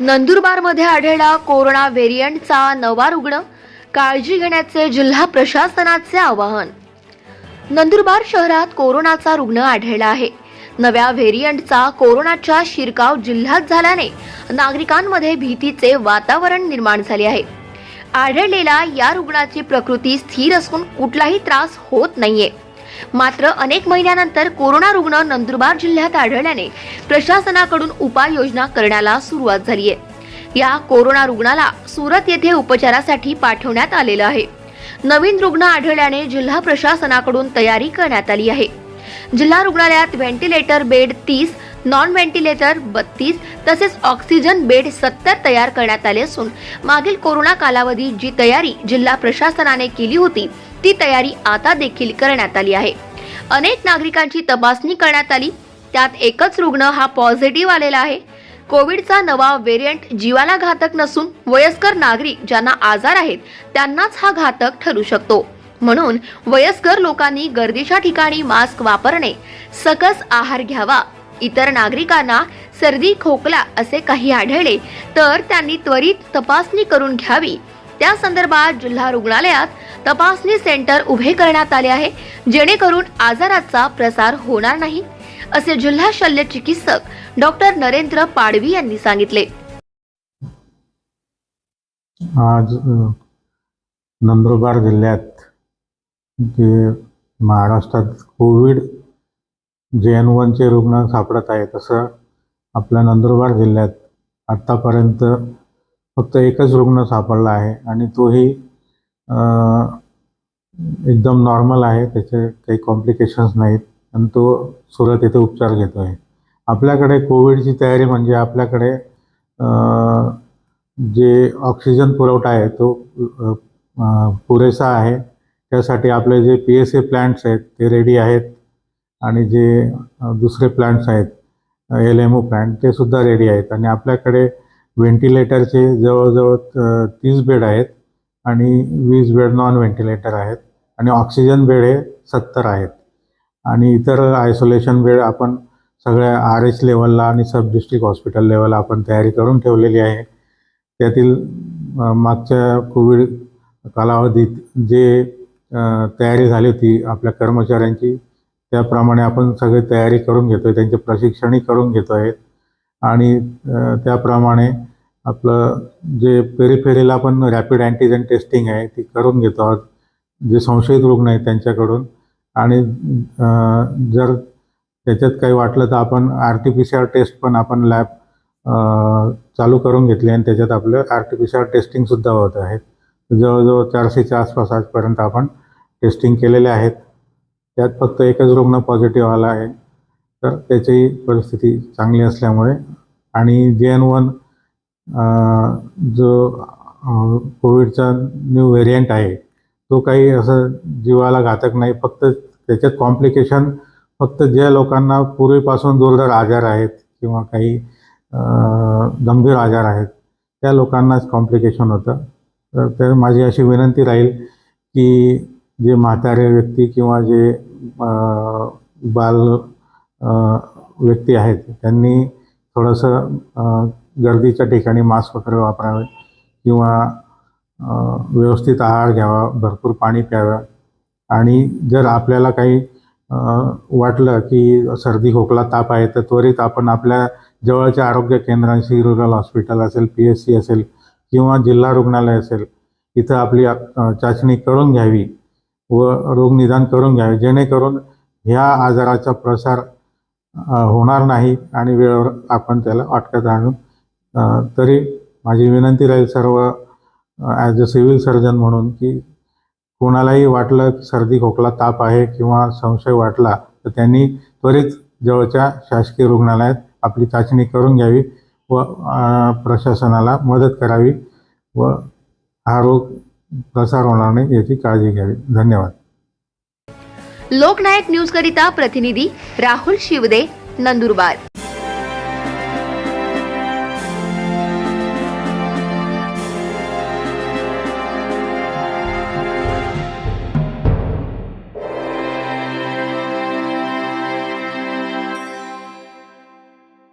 नंदुरबारमध्ये आढळला कोरोना व्हेरियंटचा नवा रुग्ण. काळजी घेण्याचे जिल्हा प्रशासनाचे आवाहन. नंदुरबार शहरात कोरोनाचा रुग्ण आढळला आहे. नव्या व्हेरियंटचा कोरोनाचा शिरकाव जिल्ह्यात झाल्याने नागरिकांमध्ये भीतीचे वातावरण निर्माण झाले आहे. आढळलेला या रुग्णाची प्रकृती स्थिर असून कुठलाही त्रास होत नाहीये. मात्र अनेक महिन्यानंतर कोरोना रुग्ण नंदुरबार जिल्ह्यात आढळल्याने प्रशासनाकडून उपाययोजना करण्याला सुरुवात झाली आहे. या कोरोना रुग्णाला सुरत येथे उपचारासाठी पाठवण्यात आलेलं आहे. नवीन रुग्ण आढळल्याने जिल्हा प्रशासनाकडून तयारी करण्यात आली आहे. जिल्हा रुग्णालयात व्हेंटिलेटर बेड तीस नॉन व्हेंटिलेटर बत्तीस तसेच ऑक्सिजन बेड सत्तर तयार करण्यात आले असून मागील कोरोना कालावधीत जी तयारी जिल्हा प्रशासनाने केली होती ती तयारी आता देखील करण्यात आली आहे. अनेक नागरिकांची तपासणी करण्यात आली. त्यात एकच रुग्ण हा पॉझिटिव्ह आलेला आहे. कोविडचा नवा व्हेरियंट जीवाला घातक नसून वयस्कर नागरिक ज्यांना आजार आहेत त्यांनाच हा घातक ठरू शकतो. म्हणून वयस्कर लोकांनी गर्दीच्या ठिकाणी मास्क वापरणे सकस आहार घ्यावा. इतर नागरिकांना सर्दी खोकला असे काही आढळले तर त्यांनी त्वरित तपासणी करून घ्यावी. त्या संदर्भात जिल्हा रुग्णालयात तपासणी सेंटर उभे करण्यात आले आहे. जेणेकरून आजाराचा प्रसार होणार नाही असे जिल्हा शल्य चिकित्सक डॉक्टर नरेंद्र पाडवी यांनी सांगितले. आज नंदुरबार जिल्ह्यात जे महाराष्ट्रात कोविड जे एन वनचे रुग्ण सापडत आहे तसं आपल्या नंदुरबार जिल्ह्यात आत्तापर्यंत फक्त एकच रुग्ण सापडला आहे आणि तोही एकदम नॉर्मल आहे त्याचे काही कॉम्प्लिकेशन्स नाहीत. आणि तो सुरत येथे उपचार घेतो आहे. आपल्याकडे कोविडची तयारी म्हणजे आपल्याकडे जे ऑक्सिजन पुरवठा आहे तो पुरेसा आहे. त्यासाठी आपले J P S A plants आहेत ते रेडी आहेत. आणि जे दुसरे प्लॅन्ट्स आहेत एल एम ओ प्लॅन्ट ते सुद्धा रेडी आहेत. आणि आपल्याकडे व्हेंटिलेटरचे जवळजवळ तीस बेड आहेत. आणि वीस बेड नॉन व्हेंटिलेटर आहेत आणि ऑक्सिजन बेड हे सत्तर आहेत. आणि इतर आयसोलेशन बेड आपण सगळ्या आर एच लेवलला आणि सब डिस्ट्रिक्ट हॉस्पिटल लेवलला आपण तयारी करून ठेवलेली आहे. त्यातील मागच्या कोविड कालावधीत जे तयारी झाली होती आपल्या कर्मचाऱ्यांची त्याप्रमाणे आपण सगळी तयारी करून घेतो आहे त्यांचे प्रशिक्षणही करून घेतो आहे आणि त्याप्रमाणे आपलं जे पेरीफेरीला आपण रॅपिड अँटीजेन टेस्टिंग आहे ती करून घेतो आहोत जे संशयित रुग्ण आहेत त्यांच्याकडून. आणि जर त्याच्यात काही वाटलं तर आपण R T P C R test पण आपण लॅब चालू करून घेतली आणि त्याच्यात आपलं R T P C R टेस्टिंगसुद्धा होत आहे. जवळजवळ चारशेच्या आसपास आजपर्यंत आपण टेस्टिंग केलेले आहेत. त्यात फक्त एकच रुग्ण पॉझिटिव्ह आला आहे. तर त्याची परिस्थिती चांगली असल्यामुळे आणि जे एन वन जो कोविडचा न्यू व्हेरियंट आहे तो काही असं जीवाला घातक नाही. फक्त त्याच्यात कॉम्प्लिकेशन फक्त ज्या लोकांना पूर्वीपासून दुर्धर आजार आहेत किंवा काही गंभीर आजार आहेत त्या लोकांनाच कॉम्प्लिकेशन होतं. तर तर माझी अशी विनंती राहील की जे म्हातारे व्यक्ती किंवा जे बाल व्यक्ती आहेत त्यांनी थोडंसं गर्दीच्या ठिकाणी मास्क वगैरे वापरावे किंवा व्यवस्थित आहार घ्यावा भरपूर पाणी प्यावं. आणि जर आपल्याला काही वाटलं की सर्दी खोकला ताप आहे तर त्वरित आपण आपल्या जवळच्या आरोग्य केंद्रांशी रुरल हॉस्पिटल असेल पी एस सी असेल किंवा जिल्हा रुग्णालय असेल इथं आपली चाचणी करून घ्यावी व रोगनिदान करून घ्यावे. जेणेकरून ह्या आजाराचा प्रसार होणार नाही आणि वेळेवर आपण त्याला अटकत आणून तरी माझी विनंती राहील सर्व ॲज अ सिव्हिल सर्जन म्हणून की कोणालाही वाटलं की सर्दी खोकला ताप आहे किंवा संशय वाटला तर त्यांनी त्वरित जवळच्या शासकीय रुग्णालयात आपली चाचणी करून घ्यावी व प्रशासनाला मदत करावी व हा रोग प्रसार होणार नाही याची काळजी घ्यावी. धन्यवाद. लोकनायक न्यूज करिता प्रतिनिधी राहुल शिवदे नंदुरबार.